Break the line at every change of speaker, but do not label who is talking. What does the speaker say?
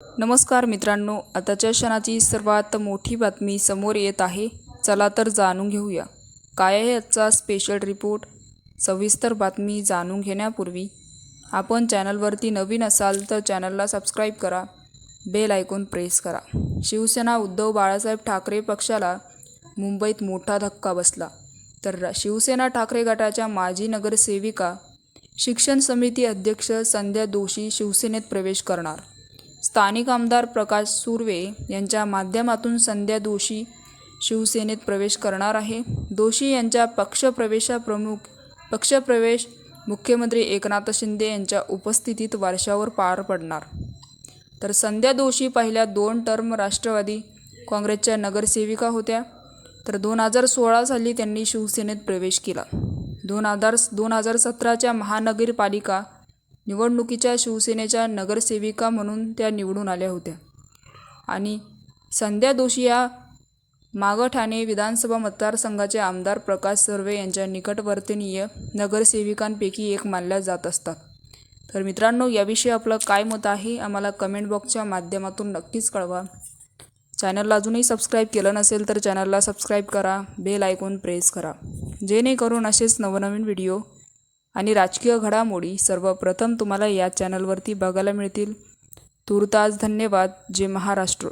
नमस्कार मित्रांनो आताच्या क्षणाची सर्वात मोठी बातमी समोर येत आहे. चला तर जाणून घेऊया. काय आहे आजचा स्पेशल रिपोर्ट सविस्तर बातमी जाणून घेण्यापूर्वी आपण चॅनलवरती नवीन असाल तर चॅनलला सबस्क्राईब करा. बेल आयकॉन प्रेस करा. शिवसेना उद्धव बाळासाहेब ठाकरे पक्षाला मुंबईत मोठा धक्का बसला. तर शिवसेना ठाकरे गटाच्या माजी नगरसेविका शिक्षण समिती अध्यक्ष संध्या दोषी शिवसेनेत प्रवेश करणार. स्थानिक आमदार प्रकाश सुर्वे यांच्या माध्यमातून संध्या दोषी शिवसेनेत प्रवेश करणार आहे. दोषी यांच्या पक्षप्रवेशाप्रमुख पक्षप्रवेश मुख्यमंत्री एकनाथ शिंदे यांच्या उपस्थितीत वर्षावर पार पडणार. तर संध्या दोषी पहिल्या दोन टर्म राष्ट्रवादी काँग्रेसच्या नगरसेविका होत्या. तर दोन हजार सोळा साली त्यांनी शिवसेनेत प्रवेश केला. दोन हजार दोन हजार सतराच्या महानगरपालिका निवडणुकीच्या शिवसेनेच्या नगरसेविका म्हणून त्या निवडून आल्या होत्या. आणि संध्या दोशी या मागठाणे विधानसभा मतदारसंघाचे आमदार प्रकाश सर्वे यांच्या निकटवर्तनीय नगरसेविकांपैकी एक मानल्या जात असतात. तर मित्रांनो याविषयी आपलं काय मत आहे आम्हाला कमेंट बॉक्सच्या माध्यमातून नक्कीच कळवा. चॅनलला अजूनही सबस्क्राईब केलं नसेल तर चॅनलला सबस्क्राईब करा बेल आयकॉन प्रेस करा. जेणेकरून असेच नवनवीन व्हिडिओ आणि राजकीय घडामोडी सर्वप्रथम तुम्हाला या चॅनलवरती बघायला मिळतील. तूर्तास धन्यवाद. जे महाराष्ट्र.